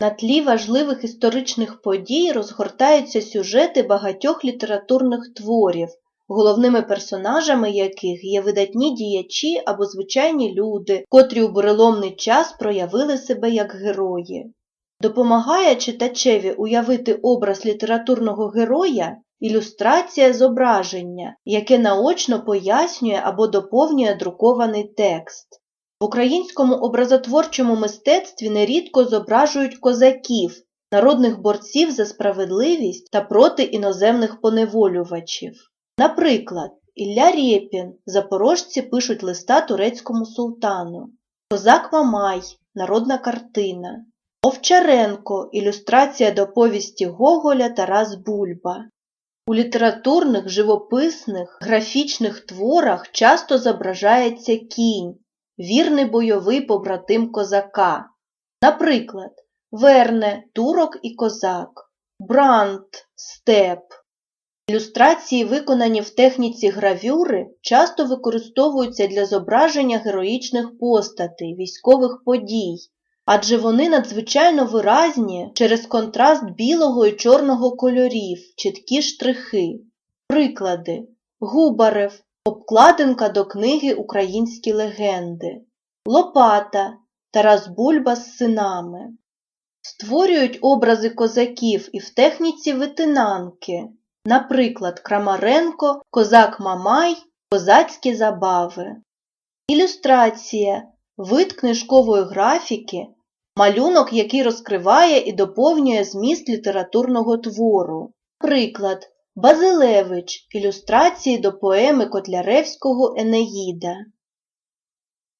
На тлі важливих історичних подій розгортаються сюжети багатьох літературних творів, головними персонажами яких є видатні діячі або звичайні люди, котрі у буреломний час проявили себе як герої. Допомагає читачеві уявити образ літературного героя ілюстрація зображення, яке наочно пояснює або доповнює друкований текст. В українському образотворчому мистецтві нерідко зображують козаків, народних борців за справедливість та проти іноземних поневолювачів. Наприклад, Ілля Рєпін запорожці пишуть листа турецькому султану, Козак Мамай народна картина, Овчаренко ілюстрація до повісті Гоголя Тарас Бульба. У літературних, живописних, графічних творах часто зображається кінь, вірний бойовий побратим козака. Наприклад, Верне турок і козак, Брант степ. Ілюстрації, виконані в техніці гравюри, часто використовуються для зображення героїчних постатей, військових подій, адже вони надзвичайно виразні через контраст білого і чорного кольорів, чіткі штрихи. Приклади Губарев, обкладинка до книги Українські легенди, Лопата, Тарас Бульба з синами. Створюють образи козаків і в техніці витинанки, наприклад, Крамаренко, Козак Мамай, Козацькі забави. Ілюстрація вид книжкової графіки, малюнок, який розкриває і доповнює зміст літературного твору. Приклад Базилевич ілюстрації до поеми Котляревського Енеїда.